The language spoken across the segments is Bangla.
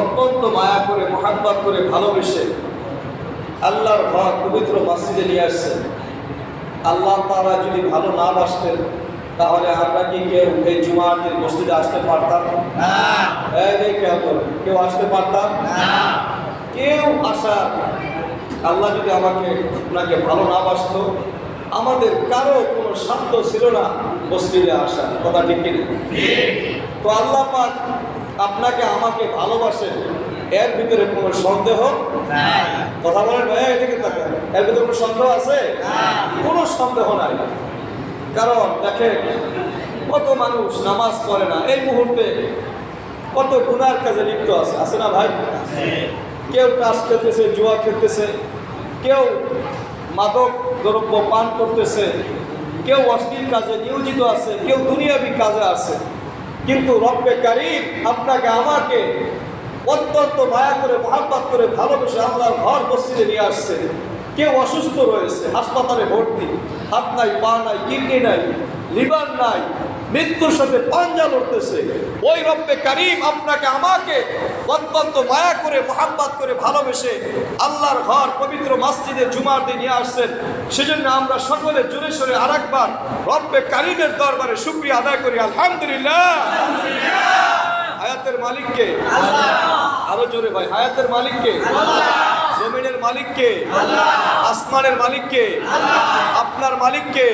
অত্যন্ত মায়া করে মোহাব্বত করে ভালোবেসে আল্লাহর ঘর পবিত্র মসজিদে নিয়ে আসছেন। আল্লাহ তারা যদি ভালো না বাসতেন তাহলে আমরা কি কেউ এই জুমার দিন মসজিদে আসতে পারতাম? কেউ আসতে পারতাম? কেউ আসা আল্লাহ যদি আমাকে আপনাকে ভালো না বাসত আমাদের কারও কোনো সাধ্য ছিল না মসজিদে আসা কথা ঠিক কিনা? তো আল্লাহ পাক আপনাকে, আমাকে ভালোবাসেন। এর ভিতরে কোনো সন্দেহ? কথা বলেন ভাই এদিকে তাকান। এর ভিতরে কোনো সন্দেহ আছে? কোনো সন্দেহ নাই। কারণ দেখেন, কত মানুষ নামাজ পড়ে না। এই মুহূর্তে কত গুনার কাজে লিপ্ত আছে। আছে না ভাই? কেউ টাস খেলতেছে, জুয়া খেলতেছে, কেউ মাদক দ্রব্য পান করতেছে, কেউ অশ্লীল কাজে নিয়োজিত আছে, কেউ দুনিয়াবি কাজে আছে। কিন্তু রব্বে কারিম আপনাকে আমাকে অত্যন্ত মায়া করে, মহাব্বাত করে ভালোবেসে আল্লাহর ঘর বসিয়ে নিয়ে আসছে। কেউ অসুস্থ রয়েছে, হাসপাতালে ভর্তি, হাত নাই, পা নাই, কিডনি নাই, লিভার নাই, মৃত্যুর সাথে পাঞ্জা লড়তেছে। ওই রব্বে কারিম আপনাকে আমাকে অত্যন্ত মায়া করে মোহাম্মত করে ভালোবেসে আল্লাহর ঘর পবিত্র মসজিদে জুমার দিন নিয়ে আসছেন। সেজন্য আমরা সকলে জোরে সোরে আর একবার রব্বে কারিমের দরবারে শুক্রিয়া আদায় করি। আলহামদুলিল্লাহ। হায়াতের মালিককে। আরও জোরে ভাই হায়াতের মালিককে। জমিনের মালিককে। আসমানের মালিককে। আপনার মালিককে।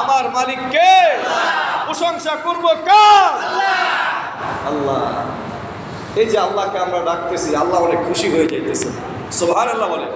আমার মালিককে। প্রশংসা করব কার? আল্লাহ। এই যে আল্লাহকে আমরা ডাকতেছি আল্লাহ অনেক খুশি হয়ে যাইতেছে। সোহান আল্লাহ বলে